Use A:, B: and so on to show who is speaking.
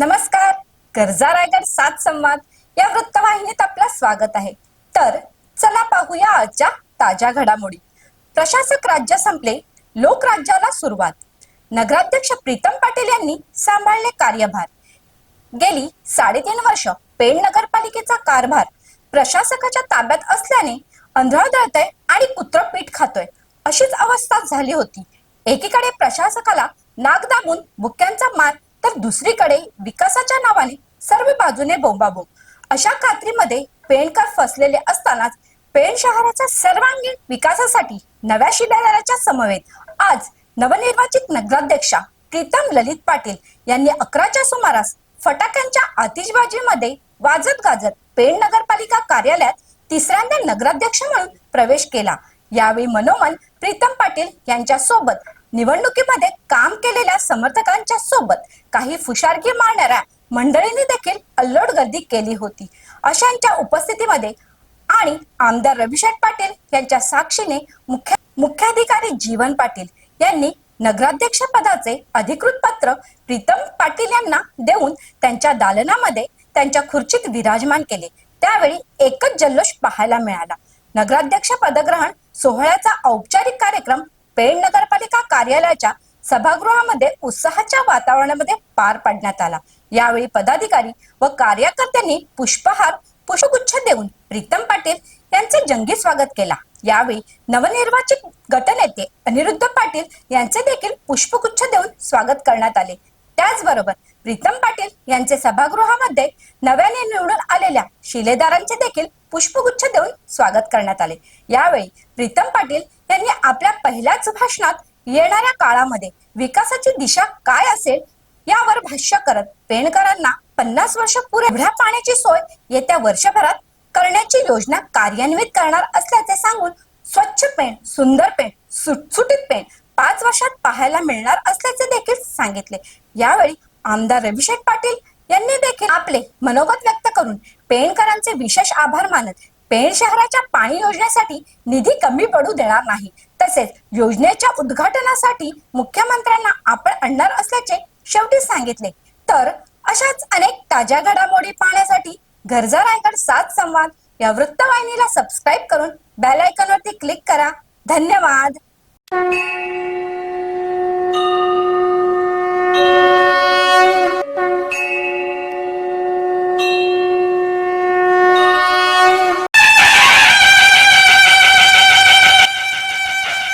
A: कर्जा रायगड सात संवाद. या वृत्तवाहिनीत आपलं स्वागत आहे. तर चला पाहूया आजच्या ताज्या घडामोडी. प्रशासक राज्य संपले लोकराज्याला सुरुवात. नगराध्यक्ष प्रीतम पाटील यांनी सांभाळले कार्यभार. गेली साडेतीन वर्ष पेण नगरपालिकेचा कारभार प्रशासकाच्या ताब्यात असल्याने अंधळ दळतय आणि कुत्र पीठ खातोय. अशीच अवस्था झाली होती. एकीकडे प्रशासकाला नाग दाबून बुक्यांचा मार तर दुसरीकडे विकासाच्या नावाने सर्व बाजूने बोंबाबोंब. अशा खात्रीमध्ये पेणकर फसलेले असतानाच पेण शहराच्या सर्वांगीण विकासासाठी नव्या शिलालेल्याच्या समवेत आज नवनिर्वाचित नगराध्यक्षा प्रीतम ललित पाटील यांनी अकराच्या सुमारास फटाक्यांच्या आतिषबाजीमध्ये वाजत गाजत पेण नगरपालिका कार्यालयात तिसऱ्यांदा नगराध्यक्ष म्हणून प्रवेश केला. यावेळी मनोमन प्रीतम पाटील यांच्या सोबत निवडणुकीमध्ये काम केलेल्या समर्थकांच्या सोबत काही फुशारगी मारणाऱ्या मंडळींनी देखील अल्लोड गर्दी केली होती. अशांच्या उपस्थितीमध्ये आणि आमदार रविशेठ पाटील यांच्या साक्षीने मुख्य मुख्याधिकारी जीवन पाटील यांनी नगराध्यक्ष पदाचे अधिकृत पत्र प्रीतम पाटील यांना देऊन त्यांच्या दालनामध्ये त्यांच्या खुर्चीत विराजमान केले. त्यावेळी एकच जल्लोष पाहायला मिळाला. नगराध्यक्ष पदग्रहण सोहळ्याचा औपचारिक कार्यक्रम पेण नगरपालिका कार्यालयाच्या सभागृहामध्ये उत्साहाच्या वातावरणामध्ये पार पाडण्यात आला. यावेळी पदाधिकारी व कार्यकर्त्यांनी पुष्पहार पुष्पगुच्छ देऊन प्रीतम पाटील यांचे जंगी स्वागत केला. यावेळी नवनिर्वाचित गटनेते अनिरुद्ध पाटील यांचे देखील पुष्पगुच्छ देऊन स्वागत करण्यात आले. त्याचबरोबर प्रीतम पाटील यांचे सभागृहामध्ये नव्याने निवडून आलेल्या शिलेदारांचे देखील पुष्पगुच्छ देऊन स्वागत करण्यात आले. यावेळी प्रीतम पाटील यांनी आपल्या पहिल्याच भाषणात येणाऱ्या काळामध्ये विकासाची दिशा काय असेल यावर भाष्य करत पेणकरांना पन्नास वर्ष पुरेवढ्या पाण्याची सोय येत्या वर्षभरात करण्याची योजना कार्यान्वित करणार असल्याचे सांगून स्वच्छ पेण सुंदर पेण सुटसुटीत पेण पाच वर्षात पाहायला मिळणार असल्याचे देखील सांगितले. यावेळी आमदार रविशेठ पाटील यांनी देखील आपले मनोगत व्यक्त करून पेणकरांचे विशेष आभार मानत पेण शहराच्या पाणी योजनेसाठी निधी कमी पडू देणार नाही. तसेच योजनेच्या उद्घाटनासाठी मुख्यमंत्र्यांना आपण आणणार असल्याचे शेवटी सांगितले. तर अशाच अनेक ताज्या घडामोडी पाहण्यासाठी गरजा रायगड सात संवाद या वृत्तवाहिनीला सबस्क्राईब करून बेल आयकॉनवरती क्लिक करा. धन्यवाद. Thank you.